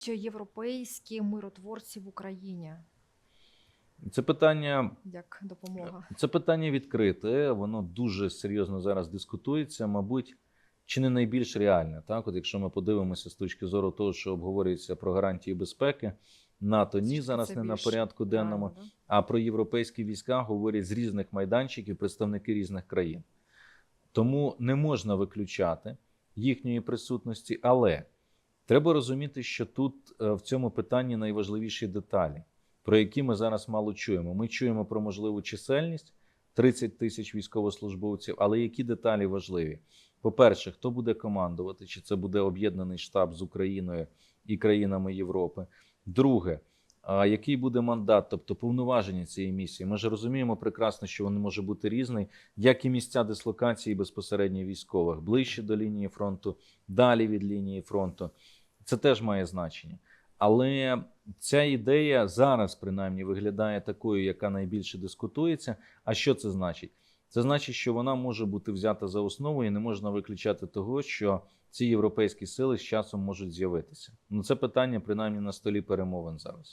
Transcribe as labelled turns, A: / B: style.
A: Чи європейські миротворці в Україні
B: Це питання
A: як допомога?
B: Це питання відкрите, воно дуже серйозно зараз дискутується, мабуть, чи не найбільш реальне. Так, от якщо ми подивимося з точки зору того, що обговорюється про гарантії безпеки, НАТО ні
A: Це
B: зараз не на порядку денному,
A: да?
B: а про європейські війська говорять з різних майданчиків представники різних країн. Тому не можна виключати їхньої присутності, але треба розуміти, що тут е, в цьому питанні найважливіші деталі, про які ми зараз мало чуємо. Ми чуємо про можливу чисельність 30 тисяч військовослужбовців, але які деталі важливі? По-перше, хто буде командувати? Чи це буде об'єднаний штаб з Україною і країнами Європи? Друге, а який буде мандат, тобто повноваження цієї місії? Ми ж розуміємо прекрасно, що він може бути різний, як і місця дислокації безпосередньо військових, ближче до лінії фронту, далі від лінії фронту. Це теж має значення. Але ця ідея зараз, принаймні, виглядає такою, яка найбільше дискутується. А що це значить? Це значить, що вона може бути взята за основу, і не можна виключати того, що ці європейські сили з часом можуть з'явитися. Ну це питання принаймні на столі перемовин зараз.